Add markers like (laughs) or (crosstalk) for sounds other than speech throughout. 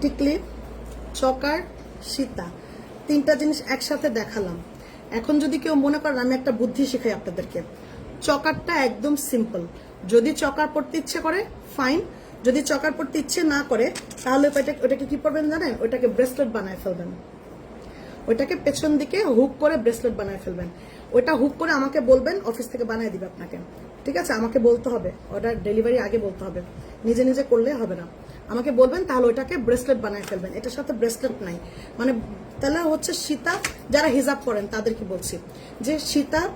টিকলি চকার সীতা। তিনটা জিনিস একসাথে দেখালাম। এখন যদি কেউ মনে করেন আমি একটা বুদ্ধি শেখাই আপনাদেরকে। চকারটা একদম সিম্পল যদি চকার পড়তে ইচ্ছে করে ফাইন যদি চকার পড়তে ইচ্ছে না করে, তাহলে ওটাকে কি করবেন জানেন? ওইটাকে ব্রেসলেট বানায় ফেলবেন। ওইটাকে পেছন দিকে হুক করে ব্রেসলেট বানায় ফেলবেন। ওইটা হুক করে আমাকে বলবেন অফিস থেকে বানিয়ে দিবে আপনাকে। ঠিক আছে? আমাকে বলতে হবে। অর্ডার ডেলিভারি আগে বলতে হবে। নিজে নিজে করলে হবে না। আমাকে বলবেন, তাহলে ওইটাকে ব্রেসলেট বানায় ফেলবেন। এটার সাথে ব্রেসলেট নাই। মানে তাহলে হচ্ছে সীতা, যারা হিজাব করেন তাদেরকে বলছি যে সীতা,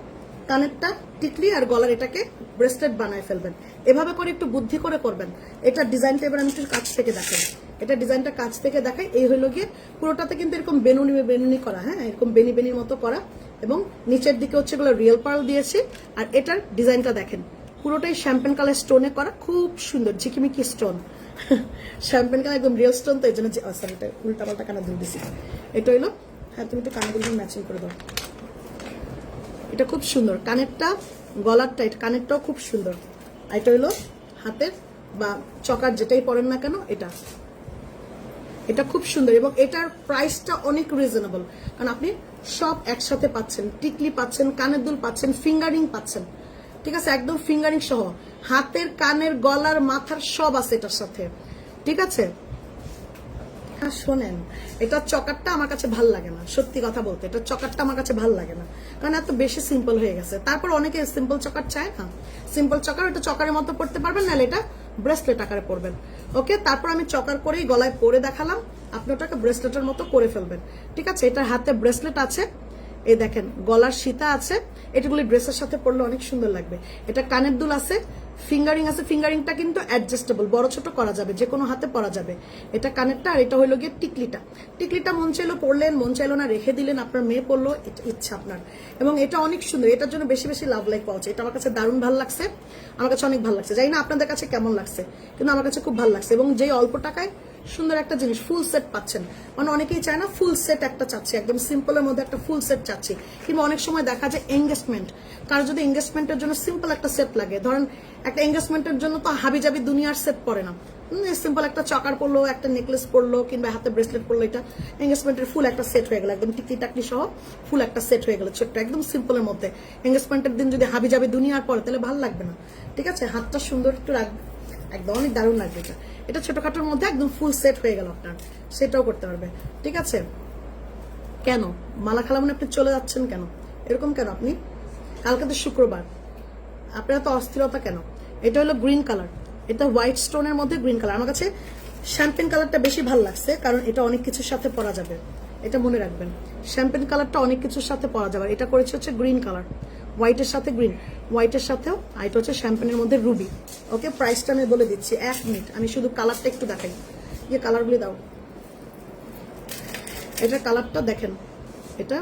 কানেরটা টিকলি আর গলার এটাকে ব্রেসলেট বানায় ফেলবেন। এভাবে করে একটু বুদ্ধি করে করবেন। এটা ডিজাইনটা এবার আমি একটু কাছ থেকে দেখাই। এটা ডিজাইনটা কাছ থেকে দেখাই। এই হলো গিয়ে পুরোটাতে কিন্তু এরকম বেনুনি বেনুনি করা হ্যাঁ? এরকম বেনি, বেনির মতো করা। এবং নিচের দিকে হচ্ছে এগুলো রিয়েল পার্ল দিয়েছি। আর এটার ডিজাইনটা দেখেন। পুরোটাই শ্যাম্পেন কালার স্টোনে করা। খুব সুন্দর, ঝিকিমিকি স্টোন শ্যাম্পেন কালার একদম রিয়েল স্টোন তো এই জন্য সরি এটা উল্টা পাল্টা কানা দিয়ে দিছি। এটা হলো হ্যাঁ তুমি একটু কানাগুলো ম্যাচিং করে দাও। এটা খুব সুন্দর। কানেরটা, গলারটা, এটা কানেরটাও খুব সুন্দর। আর এটা হইল হাতের বা চকার যেটাই পরেন না কেন, এটা। এটা খুব সুন্দর এবং এটার প্রাইসটা অনেক রিজনেবল কারণ আপনি সব একসাথে পাচ্ছেন, টিকলি পাচ্ছেন, কানের দুল পাচ্ছেন ফিঙ্গারিং পাচ্ছেন। ঠিক আছে? একদম ফিঙ্গারিং সহ। হাতের, কানের, গলার, মাথার সব আছে এটার সাথে। ঠিক আছে? হ্যাঁ শোনেন, এটা চকারটা আমার কাছে ভালো লাগে না, সত্যি কথা বলতে। এটা চকারটা আমার কাছে ভালো লাগে না। কারণ এত বেশি সিম্পল হয়ে গেছে। তারপর অনেকে সিম্পল চকার চায় না। সিম্পল চকার, ওটা চকারের মতো পড়তে পারবেন, নাহলে এটা ব্রেসলেট আকারে পরবেন ওকে তারপর আমি চকার করেই গলায় পরে দেখালাম। আপনি ওটাকে ব্রেসলেটের মতো করে ফেলবেন। ঠিক আছে? এটার হাতে ব্রেসলেট আছে। এই দেখেন, গলার সীতা আছে, এটাগুলি ড্রেসের সাথে পরলে অনেক সুন্দর লাগবে। এটা কানের দুল আছে, ফিঙ্গারিং আছে, ফিঙ্গারিংটা কিন্তু অ্যাডজাস্টেবল বড় ছোট করা যাবে যে কোনো হাতে পরা যাবে। এটা কানেরটা আর এটা হইল গিয়ে টিকলিটা। টিকলিটা মন চাইলো পড়লেন মন চাইলো না, রেখে দিলেন, আপনার মেয়ে পড়ল ইচ্ছা আপনার। এবং এটা অনেক সুন্দর, এটার জন্য বেশি বেশি লাভ লাইক পাওয়া যায়। এটা আমার কাছে দারুণ ভালো লাগছে, আমার কাছে অনেক ভালো লাগছে। জানি না আপনাদের কাছে কেমন লাগছে, কিন্তু আমার কাছে খুব ভালো লাগছে। এবং যেই অল্প টাকায় সুন্দর একটা জিনিস ফুল সেট পাচ্ছেন। মানে অনেকেই চায় না ফুল সেট একটা চাচ্ছি, একদম সিম্পলের মধ্যে একটা ফুল সেট চাচ্ছি। কিংবা অনেক সময় দেখা যায় এঙ্গেজমেন্ট কারও যদি এঙ্গেজমেন্টের জন্য সিম্পল একটা সেট লাগে, ধরেন একটা এঙ্গেজমেন্টের জন্য তো হাবি জাবি দুনিয়ার সেট পরে না। সিম্পল একটা চকার পরলো, একটা নেকলেস পরলো, কিংবা হাতে ব্রেসলেট পরলো, এটা এঙ্গেজমেন্টের ফুল একটা সেট হয়ে গেল। একদম টিকলি টাকলি সহ ফুল একটা সেট হয়ে গেল ছোট্ট, একদম সিম্পলের মধ্যে। এঙ্গেজমেন্টের দিন যদি হাবি জাবি দুনিয়ার পরে, তাহলে ভালো লাগবে না। ঠিক আছে? হাতটা সুন্দর একটু রাখবে একদম, অনেক দারুণ লাগবে এটা। এটা ছোটখাটোর মধ্যে একদম ফুল সেট হয়ে গেল আপনার। সেটাও করতে পারবে। ঠিক আছে? কেন? মালা খালামনে আপনি চলে যাচ্ছেন কেন? এরকম কেন আপনি? কালকে তো শুক্রবার। আপনার তো অস্থিরতা কেন? এটা হলো গ্রিন কালার এটা হোয়াইট স্টোনের মধ্যে গ্রিন কালার আমার কাছে শ্যাম্পেন কালারটা বেশি ভালো লাগছে, কারণ এটা অনেক কিছুর সাথে পরা যাবে। এটা মনে রাখবেন। শ্যাম্পেন কালারটা অনেক কিছুর সাথে পরা যাবে। এটা করেছে হচ্ছে গ্রিন কালার হোয়াইটের সাথে গ্রিন হোয়াইটের সাথেও আর এটা হচ্ছে শ্যাম্পেনের মধ্যে রুবি ওকে প্রাইসটা আমি বলে দিচ্ছি এক মিনিট আমি শুধু কালারটা একটু দেখাই। ইয়ে কালারগুলি দাও। এটার কালারটা দেখেন। এটা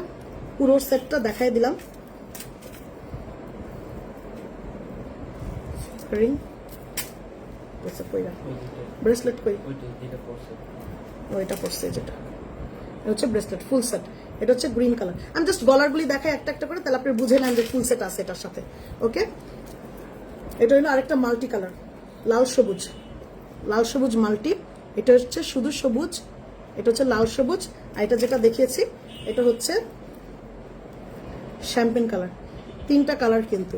পুরো সেটটা দেখাই দিলাম। রিং কইরা ব্রেসলেট কই? ও এটা পড়ছে যেটা। এটা হচ্ছে ব্রেসলেট ফুল সেট এটা হচ্ছে গ্রিন কালার আমি জাস্ট গলারগুলি দেখাই একটা একটা করে, তাহলে আপনি বুঝে নেন যে ফুল সেট আছে এটার সাথে ওকে এটা হলো আরেকটা মাল্টি কালার লাল সবুজ। লাল সবুজ মাল্টি এটা হচ্ছে শুধু সবুজ, এটা হচ্ছে লাল সবুজ, আর এটা যেটা দেখিয়েছি, এটা হচ্ছে শ্যাম্পেন কালার তিনটা কালার কিন্তু।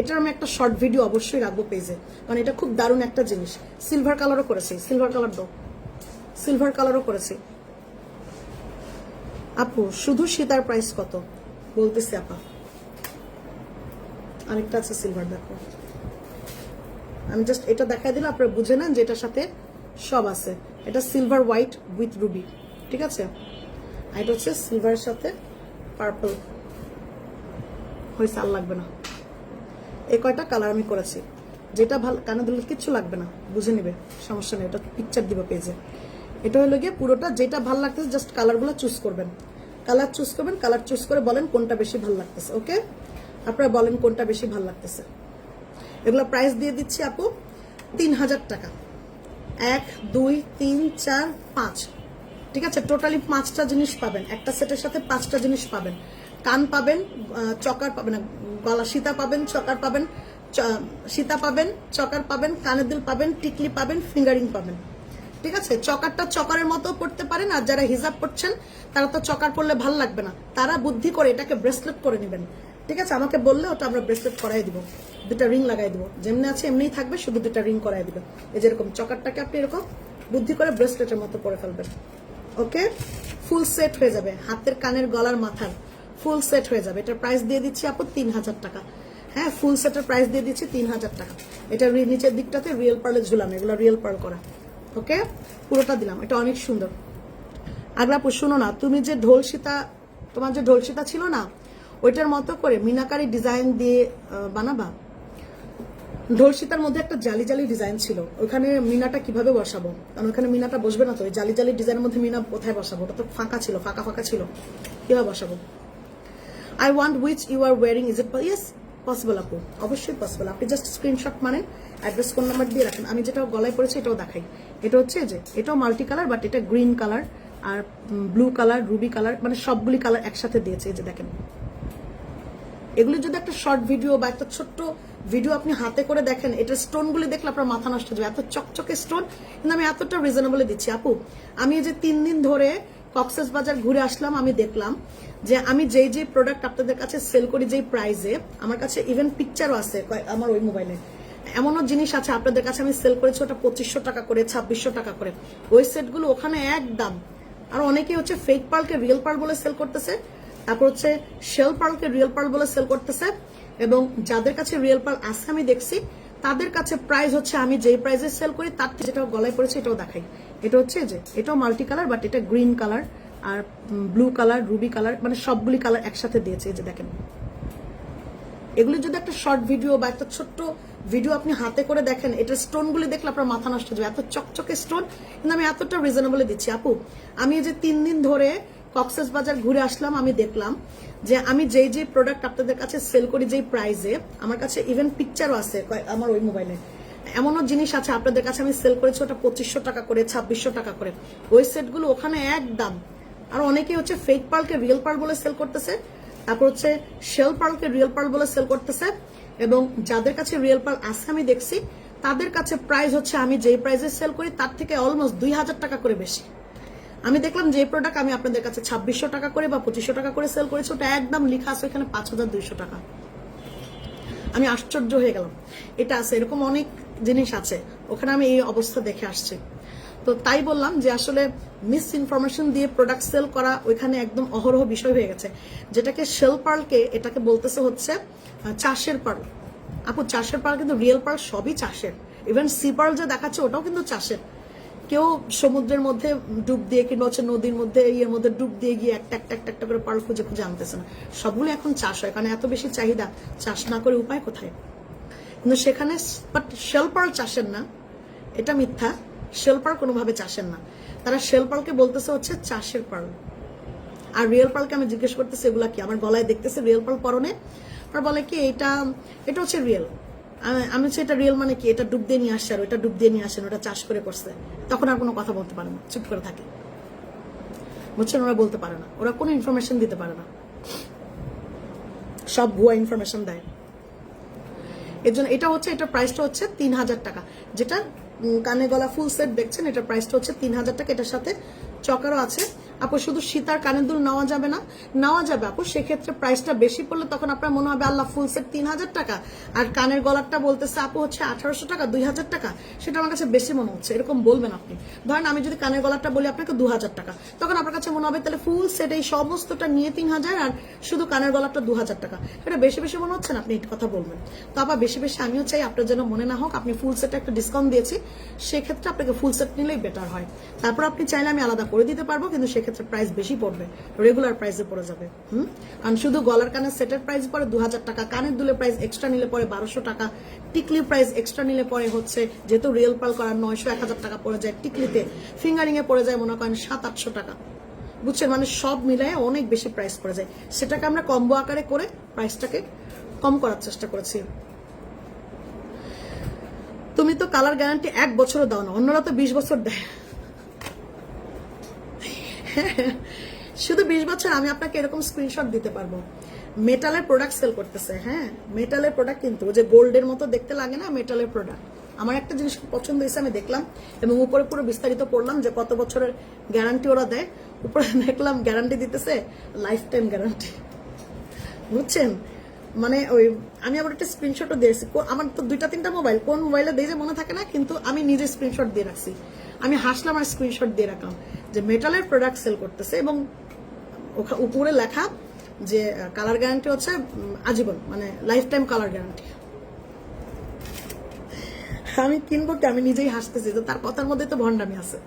এটার আমি একটা শর্ট ভিডিও অবশ্যই রাখব পেজে কারণ এটা খুব দারুণ একটা জিনিস। সিলভার কালারও করেছি সিলভার কালার দাও। সিলভার কালারও করেছি। আপু, শুধু সীতার প্রাইস কত? বলতেছি আপা। আরেকটা আছে সিলভার দেখো। আমি জাস্ট এটা দেখাই দিলে আপনারা বুঝে নেন যে এটার সাথে সব আছে। এটা সিলভার হোয়াইট উইথ রুবি ঠিক আছে? আর এটা হচ্ছে সিলভারের সাথে পার্পল হয়েছে আর লাগবে না। এই কয়টা কালার আমি করেছি। যেটা ভালো কানে দিলে কিচ্ছু লাগবে না, বুঝে নিবে, সমস্যা নেই। এটা পিকচার দিব পেজে এটা হলো গিয়ে পুরোটা যেটা ভালো লাগতেছে জাস্ট কালারগুলো চুজ করবেন। কালার চুজ করবেন কালার চুজ করে বলেন কোনটা বেশি ভালো লাগতেছে ওকে? আপনারা বলেন কোনটা বেশি ভালো লাগতেছে। এগুলো প্রাইস দিয়ে দিচ্ছি আপু তিন হাজার টাকা। এক দুই তিন চার পাঁচ। ঠিক আছে টোটালি পাঁচটা জিনিস পাবেন। একটা সেটের সাথে পাঁচটা জিনিস পাবেন। কান পাবেন চকার পাবেন না, গলা সীতা পাবেন চকার পাবেন সীতা পাবেন চকার পাবেন কানের দুল পাবেন টিকলি পাবেন ফিঙ্গারিং পাবেন। ঠিক আছে? চকারটা চকারের মতো পড়তে পারেন, আর যারা হিজাব পড়ছেন, তারা তো চকার পড়লে ভালো লাগবে না। তারা বুদ্ধি করে এটাকে ব্রেসলেট করে নেবেন। ঠিক আছে? আমাকে বললে ওটা আমরা ব্রেসলেট করাই দিব। দুটা রিং লাগাই দিব। যেমনি আছে, এমনিই থাকবে, শুধু দুটা রিং করাই দিবে। এই যেরকম চকারটাকে আপনি এরকম বুদ্ধি করে ব্রেসলেটের মতো পরে ফেলবেন। ওকে? ফুল সেট হয়ে যাবে। হাতের কানের গলার মাথার ফুল সেট হয়ে যাবে। এটার প্রাইস দিয়ে দিচ্ছি আপু তিন হাজার টাকা। হ্যাঁ ফুল সেটের প্রাইস দিয়ে দিচ্ছি তিন হাজার টাকা। এটা নিচের দিকটাতে রিয়েল পার্লে ঝুলানো। এগুলো রিয়েল পার্ল করা। ওকে? পুরোটা দিলাম, এটা অনেক সুন্দর। আগলাপু শুনো না, তুমি যে ঢোল সীতা তোমার যে ঢোল সীতা ছিল না, ওইটার মতো করে মিনাকারি ডিজাইন দিয়ে বানাবা? ঢোল সীতার মধ্যে একটা জালি জালি ডিজাইন ছিল ওখানে মিনাটা কীভাবে বসাবো? কারণ ওখানে মিনাটা বসবে না তো, ওই জালি জালি ডিজাইনের মধ্যে মিনা কোথায় বসাবো? ওটা তো ফাঁকা ছিল, ফাঁকা ফাঁকা ছিল, কীভাবে বসাবো? I want which you are wearing is it yes possible আপু, অবশ্যই পসিবল আপনি জাস্ট স্ক্রিনশট মানেন অ্যাড্রেস কোন নাম্বার দিয়ে রাখেন, আমি যেটা গলায় পড়েছি এটাও দেখাই। এটা হচ্ছে যে এটাও মাল্টি কালার, বাট এটা গ্রিন কালার আর ব্লু কালার, রুবি কালার মানে সবগুলি কালার একসাথে দিয়েছে এই যে দেখেন। এগুলি যদি একটা শর্ট ভিডিও বা একটা ছোট্ট ভিডিও আপনি হাতে করে দেখেন, এটা স্টোনগুলি দেখলে আপনার মাথা নষ্ট হয়ে যাবে। এত চকচকে স্টোন, কিন্তু আমি এতটা রিজনেবলে দিচ্ছি। আপু, আমি এই যে তিন দিন ধরে কক্সেস বাজার ঘুরে আসলাম, আমি দেখলাম যে আমি যেই যে প্রোডাক্ট আপনাদের কাছে সেল করি, যেই প্রাইসে আমার কাছে ইভেন পিকচারও আছে আমার ওই মোবাইলে এমনও জিনিস আছে আপনাদের কাছে আমি সেল করেছি, ওটা পঁচিশশো টাকা করে, ছাব্বিশশো টাকা করে। ওই সেটগুলো ওখানে এক দাম আর অনেকে হচ্ছে ফেক পার্লকে রিয়েল পার্ল বলে সেল করতেছে, তারপর হচ্ছে শেল পার্লকে রিয়েল পার্ল বলে সেল করতেছে, এবং যাদের কাছে রিয়েল পার্ল আছে আমি দেখছি, তাদের কাছে প্রাইস হচ্ছে, আমি যেই প্রাইসে সেল করি, তার যেটা গলায় পড়েছে এটাও দেখাই। এটা হচ্ছে যে, এটাও মাল্টি কালার বাট এটা গ্রিন কালার আর ব্লু কালার রুবি কালার মানে সবগুলি কালার একসাথে দিয়েছে, এই যে দেখেন। এগুলি যদি একটা শর্ট ভিডিও বা একটা ছোট্ট ভিডিও আপনি হাতে করে দেখেন, এটা স্টোনগুলি দেখলে আপনার মাথা নষ্ট হয়ে যাবে। এত চকচকে স্টোন কিন্তু আমি এতটা রিজনেবলে দিচ্ছি। আপু, আমি যে তিন দিন ধরে কক্সেস বাজার ঘুরে আসলাম, আমি দেখলাম যে আমি যেই যে প্রোডাক্ট আপনাদের কাছে সেল করি, যেই প্রাইসে আমার কাছে ইভেন পিকচারও আছে আমার ওই মোবাইলে এমনও জিনিস আছে, আপনাদের কাছে আমি সেল করেছি, ওটা পঁচিশশো টাকা করে, ছাব্বিশশো টাকা করে। ওই সেটগুলো ওখানে এক দাম। আর অনেকে হচ্ছে ফেক পার্লকে রিয়েল পার্ল বলে সেল করতেছে, তারপর হচ্ছে শেল পার্লকে রিয়েল পার্ল বলে সেল করতেছে। এবং যাদের কাছে রিয়েল পার্ল আছে আমি দেখছি, তাদের কাছে প্রাইস হচ্ছে আমি যেই প্রাইসে সেল করি, তার থেকে অলমোস্ট দুই হাজার টাকা করে বেশি। আমি দেখলাম যে প্রোডাক্ট আমি আপনাদের কাছে ছাব্বিশশো টাকা করে বা পঁচিশশো টাকা করে সেল করেছি, ওটা একদম লেখা আছে এখানে পাঁচ হাজার দুইশো টাকা। আমি আশ্চর্য হয়ে গেলাম। এটা আছে, এরকম অনেক জিনিস আছে, ওখানে আমি এই অবস্থা দেখে আসছি। তো তাই বললাম যে আসলে মিস ইনফরমেশন দিয়ে প্রোডাক্ট সেল করা ওইখানে একদম অহরহ বিষয় হয়ে গেছে। যেটাকে সেল পার্লকে এটাকে বলতেছে হচ্ছে চাষের পার্ল আপু, চাষের পার্ল কিন্তু রিয়েল পার্ল সবই চাষের। ইভেন সি পার্ল যে দেখাচ্ছে, ওটাও কিন্তু চাষের। কেউ সমুদ্রের মধ্যে ডুব দিয়ে কিংবা হচ্ছে নদীর মধ্যে, ইয়ের মধ্যে ডুব দিয়ে গিয়ে একটা একটা একটা একটা করে পার্ল খুঁজে খুঁজে আনতেছে না। সবগুলো এখন চাষ হয়, কারণ এত বেশি চাহিদা, চাষ না করে উপায় কোথায়? কিন্তু সেখানে বাট শেল পার্ল চাষের না, এটা মিথ্যা। শেল পার্ল কোনোভাবে চাষের না। তারা শেল পার্লকে বলতেছে হচ্ছে চাষের পার্ল আর রিয়েল পার্লকে আমি জিজ্ঞেস করতেছি, এগুলা কি? আমার গলায় দেখতেছে রিয়েল পার্ল পরনে আর বলে কি, এটা এটা হচ্ছে রিয়েল আমি হচ্ছে, এটা রিয়েল মানে কি? এটা ডুব দিয়ে নিয়ে আসছে আর ওটা ডুব দিয়ে নিয়ে আসেন ওটা চাষ করে করছে। তখন আর কোনো কথা বলতে পারে না, চুপ করে থাকে। বুঝছেন? ওরা বলতে পারে না। ওরা কোনো ইনফরমেশন দিতে পারে না। সব ভুয়া ইনফরমেশন দেয়। এর জন্য এটা হচ্ছে, এটা প্রাইসটা হচ্ছে তিন হাজার টাকা। যেটা কানে গলা ফুল সেট দেখছেন এটা প্রাইসটা হচ্ছে তিন হাজার টাকা। এটার সাথে চকারও আছে। আপু, শুধু সীতার কানের দুল নেওয়া যাবে না, নেওয়া যাবে আপু। সেক্ষেত্রে প্রাইসটা বেশি পড়লে তখন আপনার মনে হবে, আল্লাহ ফুল সেট তিন হাজার টাকা। আর কানের গলারটা বলতেছে, আপু, হচ্ছে আঠারোশো টাকা, দুই হাজার টাকা। সেটা আমার কাছে বেশি মনে হচ্ছে, এরকম বলবেন আপনি। ধরেন আমি যদি কানের গলারটা বলি আপনাকে দু হাজার টাকা, তখন আপনার কাছে মনে হবে, তাহলে ফুল সেট এই সমস্তটা নিয়ে তিন হাজার, আর শুধু কানের গলারটা দু হাজার টাকা। এটা বেশি বেশি মনে হচ্ছে না আপনি এই কথা বলবেন। তো আবার বেশি বেশি আমিও চাই আপনার যেন মনে না হোক, আপনি ফুল সেটে একটা ডিসকাউন্ট দিয়েছি, সেক্ষেত্রে আপনাকে ফুল সেট নিলেই বেটার হয়। তারপর আপনি চাইলে আমি আলাদা করে দিতে পারব, কিন্তু সেক্ষেত্রে প্রাইস বেশি পড়বে রেগুলার প্রাইসে পড়ে যাবে, হুম? কারণ শুধু গলার কানের সেটের প্রাইস পড়ে দু টাকা, কানের দুলের প্রাইস এক্সট্রা নিলে পরে বারোশো টাকা টিকলি প্রাইস এক্সট্রা নিলে পরে হচ্ছে, যেহেতু রিয়েল পাল করার নয়শো এক টাকা পড়ে যায় টিকলিতে ফিঙ্গারিং এ পড়ে যায় মনে করেন সাত আটশো টাকা। বুঝছেন? মানে সব মিলায় অনেক বেশি প্রাইস পড়ে যায়। সেটাকে আমরা কম্বো আকারে করে প্রাইসটাকে কম করার চেষ্টা করেছি। তুমি তো কালার গ্যারান্টি এক বছরও দাও না অন্যরা তো বিশ বছর দেয়। (laughs) শুধু বিশ বছর আমি আপনাকে এরকম স্ক্রিনশট দিতে পারব। মেটালের প্রোডাক্ট সেল করতেছে হ্যাঁ? মেটালের প্রোডাক্ট কিন্তু যে গোল্ডের মতো দেখতে লাগে না মেটালের প্রোডাক্ট আমার একটা জিনিস পছন্দ হয়েছে, আমি দেখলাম এবং উপরে পুরো বিস্তারিত পড়লাম যে কত বছরের গ্যারান্টি ওরা দেয়। উপরে দেখলাম গ্যারান্টি দিতেছে লাইফ টাইম গ্যারান্টি বুঝছেন? মানে ওই, আমি আবার একটা স্ক্রিনশটও দিয়েছি। আমার তো দুইটা তিনটা মোবাইল কোন মোবাইলে দিয়ে যে মনে থাকে না, কিন্তু আমি নিজে স্ক্রিনশট দিয়ে রাখছি। আমি হাসলাম আর স্ক্রিনশট দিয়ে রাখলাম। যে মেটালের প্রোডাক্ট সেল করতেছে এবং উপরে লেখা যে কালার গ্যারান্টি হচ্ছে আজীবন মানে লাইফ টাইম কালার গ্যারান্টি আমি কিনবো কি আমি নিজেই হাসতেছি তো তার কথার মধ্যে তো ভণ্ডামি আছে।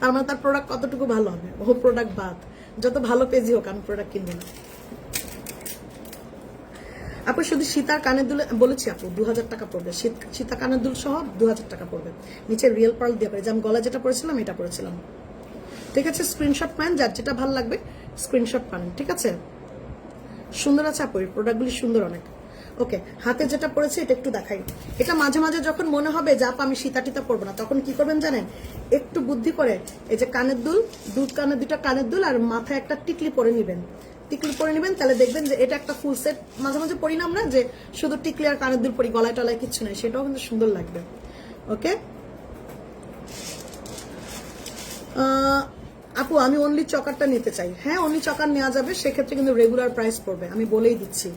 তার মানে তার প্রোডাক্ট কতটুকু ভালো হবে? ও প্রোডাক্ট বাদ। যত ভালো পেজি হোক, আমি প্রোডাক্ট কিনবো না। আপু, শুধু সীতার কানের দুল, বলেছি আপু দু হাজার টাকা পড়বে। সীতা কানের দুল সহ দু হাজার টাকা পড়বে। নিচে রিয়েল পার্ল দিয়ে করে যে আমি গলা যেটা পড়েছিলাম এটা পড়েছিলাম ঠিক আছে স্ক্রিনশট পান, যার যেটা ভালো লাগবে স্ক্রিনশট পান, ঠিক আছে? সুন্দর আছে আপু প্রোডাক্টগুলি সুন্দর অনেক। ওকে হাতে যেটা পড়েছে এটা একটু দেখাই। এটা মাঝে মাঝে যখন মনে হবে যে, আপা, আমি সীতা টিতা পড়ব না, তখন কি করবেন জানেন? একটু বুদ্ধি করে, এই যে কানের দুল, দুধ কানের দুটা কানের দুল আর মাথায় একটা টিকলি পরে নিবেন। টিকলি পরে নিবেন, তাহলে দেখবেন যে এটা একটা ফুল সেট মাঝে মাঝে পরি না আমরা যে, শুধু টিকলি আর কানের দুল পরি, গলায় টলায় কিচ্ছু নাই, সেটাও কিন্তু সুন্দর লাগবে। ওকে আপু আমি অনলি চকারটা নিতে চাই। হ্যাঁ অনলি চকার নেওয়া যাবে সেক্ষেত্রে কিন্তু রেগুলার প্রাইস পড়বে। আমি বলেই দিচ্ছি।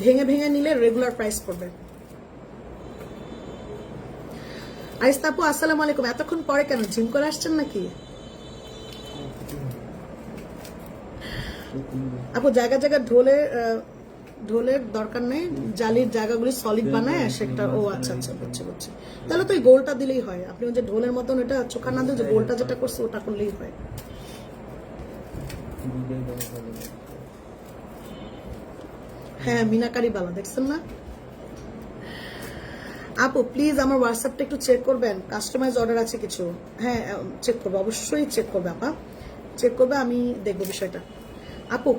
ভেঙে ভেঙে নিলে রেগুলার প্রাইস পড়বে। আরিস্তা আপু আসসালামু আলাইকুম। এতক্ষণ পরে কেন? জিম করে আসছেন নাকি? আপু জায়গা জায়গা আহ, ঢোলের দরকার নেই। জালির জায়গাগুলি সলিড বানায় সেটা ও আচ্ছা আচ্ছা বুঝছি বুঝছি। তাহলে তো ওই গোলটা দিলেই হয়। আপনি ওই যে ঢোলের মতন ওটা চোখা না দিয়ে যে গোলটা যেটা করছে ওটা করলেই হয়। হ্যাঁ মিনাকারি বালা দেখছেন না? আপু প্লিজ আমার হোয়াটসঅ্যাপটা একটু চেক করবেন। কাস্টমাইজ অর্ডার আছে কিছু? হ্যাঁ চেক করব, অবশ্যই চেক করবে, আপা। চেক করবে, আমি দেখব বিষয়টা। আপু